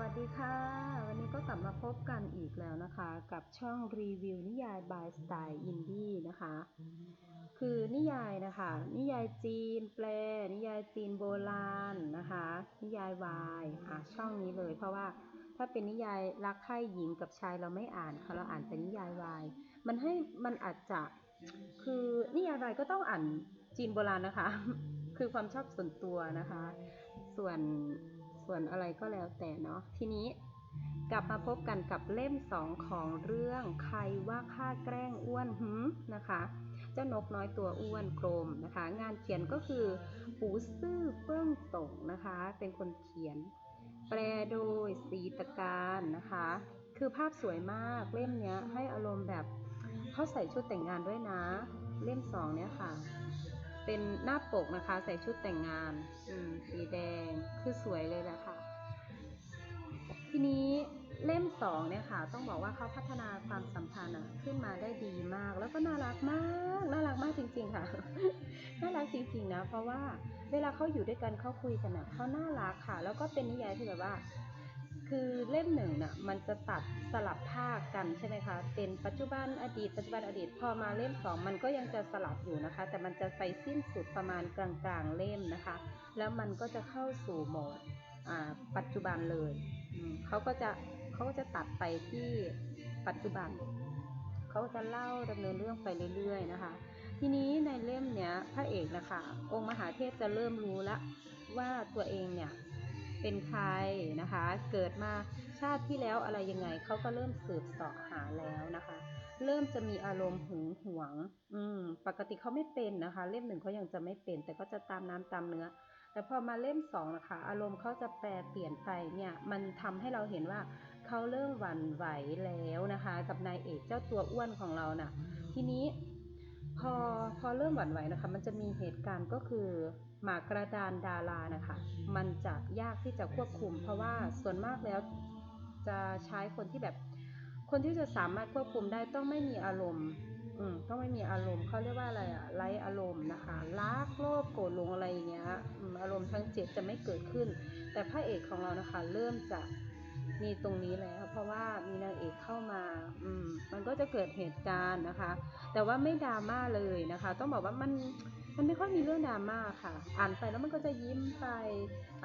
วัสดีค่ะ วันนี้ก็กลับมาพบกันอีกแล้วนะคะ กับช่องรีวิวนิยายบายสไตล์อินดี้นะคะ คือนิยายนะคะ นิยายจีนแปล นิยายจีนโบราณนะคะ นิยายวายอะช่องนี้เลย เพราะว่าถ้าเป็นนิยายรักใคร่หญิงกับชายเราไม่อ่านค่ะเราอ่านแต่นิยายวาย มันให้มันอาจจะคือนิยายวายก็ต้องอ่านจีนโบราณนะคะ คือความชอบส่วนตัวนะคะ ส่วน ส่วนอะไรก็แล้วแต่เนาะทีนี้กลับมาพบกันกับเล่มสองของเรื่องใครว่าข้าแกล้งอ้วนหืมนะคะ เจ้านกน้อยตัวอ้วนกลมนะคะ งานเขียนก็คือปูซื่อเฟื่องตงนะคะ เป็นคนเขียน แปลโดยสีตะการนะคะ คือภาพสวยมากเล่มนี้ให้อารมณ์แบบเขาใส่ชุดแต่งงานด้วยนะ เล่มสองเนี้ยค่ะ เป็นหน้าปกนะคะ ใส่ชุดแต่งงาน อืมสีแดงคือสวยเลยแหละค่ะ ทีนี้เล่มสองเนี่ยค่ะ ต้องบอกว่าเขาพัฒนาความสัมพันธ์ขึ้นมาได้ดีมาก แล้วก็น่ารักมาก น่ารักมากจริง ๆ ค่ะ น่ารักจริง ๆ นะ เพราะว่าเวลาเขาอยู่ด้วยกันเขาคุยกันอะเขาน่ารักค่ะ แล้วก็เป็นนิยายที่แบบว่า คือเล่มหนึ่งน่ะมันจะตัดสลับภาคกันใช่ไหมคะ เป็นปัจจุบันอดีต ปัจจุบันอดีต พอมาเล่มสองมันก็ยังจะสลับอยู่นะคะ แต่มันจะไปสิ้นสุดประมาณกลางๆเล่มนะคะ แล้วมันก็จะเข้าสู่โหมดปัจจุบันเลยเขาก็จะเขาก็จะตัดไปที่ปัจจุบัน เขาจะเล่าดำเนินเรื่องไปเรื่อยๆนะคะ ทีนี้ในเล่มเนี้ยพระเอกนะคะองค์มหาเทพจะเริ่มรู้ละว่าตัวเองเนี่ย เป็นใครนะคะ เกิดมาชาติที่แล้วอะไรยังไงเขาก็เริ่มสืบเสาะหาแล้วนะคะ เริ่มจะมีอารมณ์หึงหวง อืม ปกติเขาไม่เป็นนะคะ เล่มหนึ่งเขายังจะไม่เป็น แต่ก็จะตามน้ำตามเนื้อ แต่พอมาเล่มสองนะคะ อารมณ์เขาจะแปรเปลี่ยนไปเนี่ย มันทำให้เราเห็นว่าเขาเริ่มหวั่นไหวแล้วนะคะ กับนายเอกเจ้าตัวอ้วนของเราน่ะ ทีนี้พอพอเริ่มหวั่นไหวนะคะ มันจะมีเหตุการณ์ก็คือ หมากกระดานดารานะคะ มันจะยากที่จะควบคุม เพราะว่าส่วนมากแล้วจะใช้คนที่แบบ คนที่จะสามารถควบคุมได้ต้องไม่มีอารมณ์อืมต้องไม่มีอารมณ์เขาเรียกว่าอะไรอะไร้อารมณ์นะคะรักโลภโกรธหลงอะไรอย่างเงี้ยอืมอารมณ์ทั้งเจ็ดจะไม่เกิดขึ้น แต่พระเอกของเรานะคะ เริ่มจะมีตรงนี้แล้ว เพราะว่ามีนางเอกเข้ามาอืมมันก็จะเกิดเหตุการณ์นะคะ แต่ว่าไม่ดราม่าเลยนะคะ ต้องบอกว่ามัน มันไม่ค่อยมีเรื่องดราม่าค่ะ อ่านไปแล้วมันก็จะยิ้มไป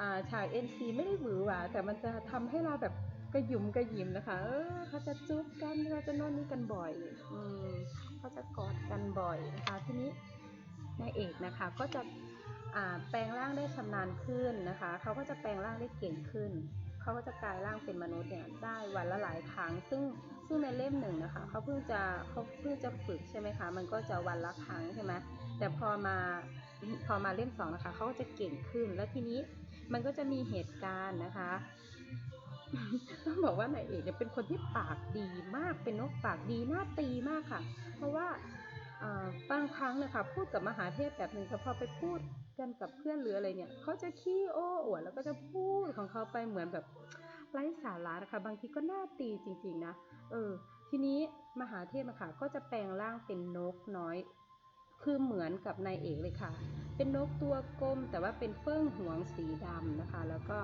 อ่าฉาก NC ไม่ได้หวือหวาแต่มันจะทำให้เราแบบกระยุมกระยิมนะคะ เออเขาจะจุ๊บกันเขาจะน่นนี่กันบ่อย อืมเขาจะกอดกันบ่อยนะคะ ทีนี้นายเอกนะคะก็จะอ่าแปลงร่างได้ชำนาญขึ้นนะคะ เขาก็จะแปลงร่างได้เก่งขึ้น เขาก็จะกลายร่างเป็นมนุษย์เนี่ยได้วันละหลายครั้ง ซึ่งซึ่งในเล่มหนึ่งนะคะเขาเพิ่งจะเขาเพิ่งจะฝึกใช่ไหมคะมันก็จะวันละครั้งใช่ไหมแต่พอมาพอมาเล่มสองนะคะเขาก็จะเก่งขึ้นแล้วทีนี้มันก็จะมีเหตุการณ์นะคะต้องบอกว่านายเอกเนี่ยเป็นคนที่ปากดีมากเป็นนกปากดีหน่าตีมากค่ะ เพราะว่า บางครั้งนะคะพูดกับมหาเทพแบบหนึ่งแต่พอไปพูดกันกับเพื่อนหรืออะไรเนี่ยเขาจะขี้โอ้อวดแล้วก็จะพูดของเขาไปเหมือนแบบไร้สาระนะคะ บางทีก็น่าตีจริง ๆ นะ เออ ทีนี้มหาเทพอะค่ะก็จะแปลงร่างเป็นนกน้อย คือเหมือนกับนายเอกเลยค่ะ เป็นนกตัวกลมแต่ว่าเป็นเฟื่องหวงสีดำนะคะ แล้วก็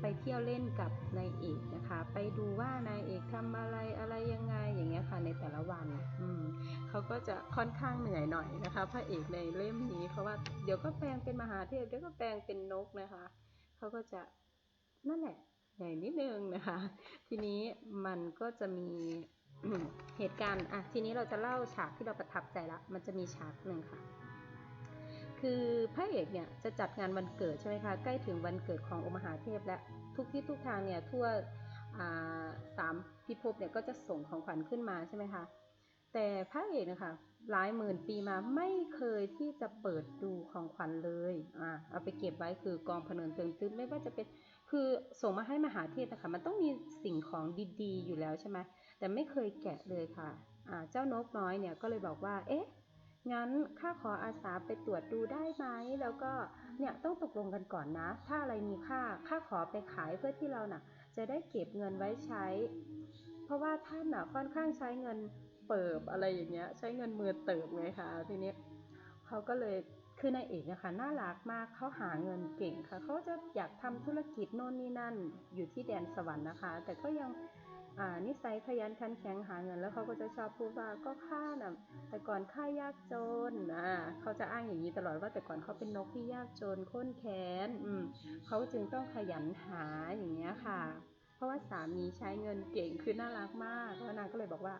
ไปเที่ยวเล่นกับนายเอกนะคะ ไปดูว่านายเอกทำอะไรอะไรยังไงอย่างเงี้ยค่ะในแต่ละวัน อืมเขาก็จะค่อนข้างเหนื่อยหน่อยนะคะ พระเอกในเล่มนี้เพราะว่าเดี๋ยวก็แปลงเป็นมหาเทพเดี๋ยวก็แปลงเป็นนกนะคะเขาก็จะนั่นแหละเหนื่อยนิดนึงนะคะ ทีนี้มันก็จะมีเหตุการณ์อะทีนี้เราจะเล่าฉากที่เราประทับใจละมันจะมีฉากหนึ่งค่ะ คือพระเอกเนี่ยจะจัดงานวันเกิดใช่ไหมคะใกล้ถึงวันเกิดขององค์มหาเทพและทุกที่ทุกทางเนี่ยทั่วาสามพิภพเนี่ยก็จะส่งของขวัญขึ้นมาใช่ไหมคะแต่พระเอกนะคะหลายหมื่นปีมาไม่เคยที่จะเปิดดูของขวัญเลยอ่าเอาไปเก็บไว้คือกองพเนินเติมตื้นไม่ว่าจะเป็นคือส่งมาให้มหาเทพนะคะมันต้องมีสิ่งของดีๆ อยู่แล้วใช่ไหมแต่ไม่เคยแกะเลยค่ะอ่าเจ้านกน้อยเนี่ยก็เลยบอกว่าเอ๊ะ งั้นข้าขออาสาไปตรวจดูได้ไหมแล้วก็เนี่ยต้องตกลงกันก่อนนะ ถ้าอะไรมีค่าข้าขอไปขายเพื่อที่เราน่ะ จะได้เก็บเงินไว้ใช้ เพราะว่าท่านน่ะค่อนข้างใช้เงินเปิบอะไรอย่างเงี้ย ใช้เงินมือเติบไงคะทีนี้เขาก็เลย คือนายเอกนะคะน่ารักมากเขาหาเงินเก่งค่ะเขาจะอยากทำธุรกิจโน่นนี่นั่น อยู่ที่แดนสวรรค์นะคะ แต่ก็ยังนิสัยขยันขันแข็งหาเงิน แล้วเขาก็จะชอบพูดว่าก็ข้าน่ะแต่ก่อนข้ายากจนอ่าเขาจะอ้างอย่างนี้ตลอดว่าแต่ก่อนเขาเป็นนกที่ยากจนข้นแค้นอืมเขาจึงต้องขยันหาอย่างเงี้ยค่ะ เพราะว่าสามีใช้เงินเก่งคือน่ารักมากแล้วนางก็เลยบอกว่า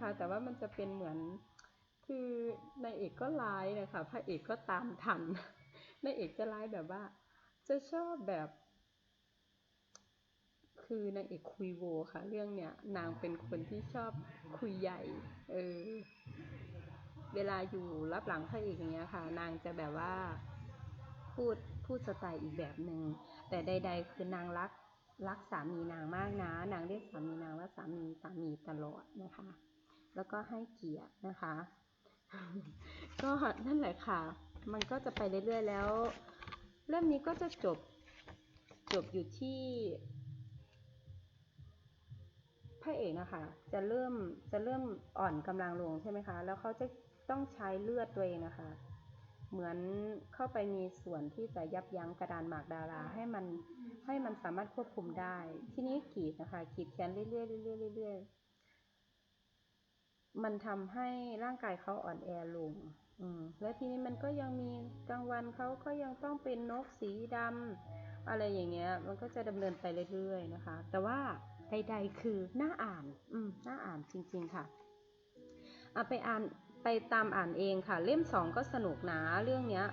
ค่ะ แต่ว่ามันจะเป็นเหมือนคือในเอกก็ร้ายนะคะพระเอกก็ตามทันนเอกจะร้ายแบบว่า จะชอบแบบ คือนางเอกคุยโวค่ะ เรื่องเนี้ยนางเป็นคนที่ชอบคุยใหญ่ เออ เวลาอยู่รับหลังพระเอกอย่างเงี้ยค่ะ นางจะแบบว่าพูดพูดสไตล์อีกแบบหนึง่งแต่ใด ๆ คือนางรักรักสามีนางมากนะ นางเรียกสามีนางว่าสามีสามีตลอดนะคะ แล้วก็ให้เกียรตินะคะ ก็นั่นแหละค่ะ มันก็จะไปเรื่อยๆแล้วเรื่องนี้ก็จะจบจบอยู่ที่พระเอกนะคะ จะเริ่มจะเริ่มอ่อนกำลังลงใช่ไหมคะ แล้วเขาจะต้องใช้เลือดตัวเองนะคะ เหมือนเข้าไปมีส่วนที่จะยับยั้งกระดานหมากดาราให้มันให้มันสามารถควบคุมได้ ทีนี้ขีดนะคะขีดแขนเรื่อยๆเรื่อยๆเรื่อยๆ มันทำให้ร่างกายเขาอ่อนแอลง อืม และทีนี้มันก็ยังมีกลางวันเขาก็ยังต้องเป็นนกสีดำอะไรอย่างเงี้ย มันก็จะดำเนินไปเรื่อยๆนะคะ แต่ว่าใดๆคือน่าอ่าน อืมน่าอ่านจริง ๆค่ะเอาไปอ่านไปตามอ่านเองค่ะ เล่มสองก็สนุกนะเรื่องเนี้ย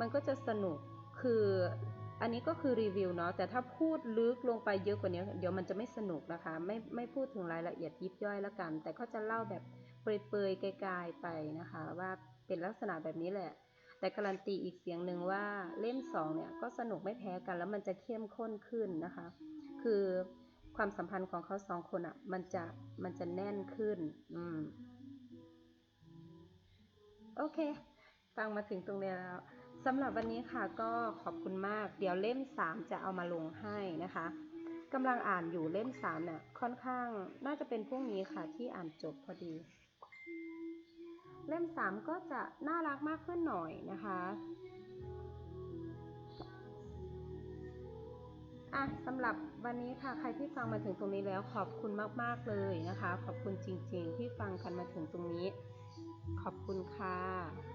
มันก็จะสนุกคือ อันนี้ก็คือรีวิวเนาะแต่ถ้าพูดลึกลงไปเยอะกว่านี้เดี๋ยวมันจะไม่สนุกนะคะ ไม่ไม่พูดถึงรายละเอียดยิบย่อยแล้วกัน แต่ก็จะเล่าแบบเปรยๆไกลๆไปนะคะ ว่าเป็นลักษณะแบบนี้แหละ แต่การันตีอีกเสียงหนึ่งว่าเล่มสองเนี่ยก็สนุกไม่แพ้กันแล้วมันจะเข้มข้นขึ้นนะคะ คือความสัมพันธ์ของเขาสองคนอะมันจะมันจะแน่นขึ้น อืม โอเค ฟังมาถึงตรงนี้แล้ว สำหรับวันนี้ค่ะก็ขอบคุณมาก เดี๋ยวเล่ม 3 จะเอามาลงให้นะคะกำลังอ่านอยู่เล่ม3เนี่ยค่อนข้างน่าจะเป็นพวกนี้ค่ะที่อ่านจบพอดี เล่ม3ก็จะน่ารักมากขึ้นหน่อยนะคะอะสำหรับวันนี้ค่ะใครที่ฟังมาถึงตรงนี้แล้วขอบคุณมาก ๆ เลยนะคะ ขอบคุณจริง ๆ ที่ฟังกันมาถึงตรงนี้ ขอบคุณค่ะ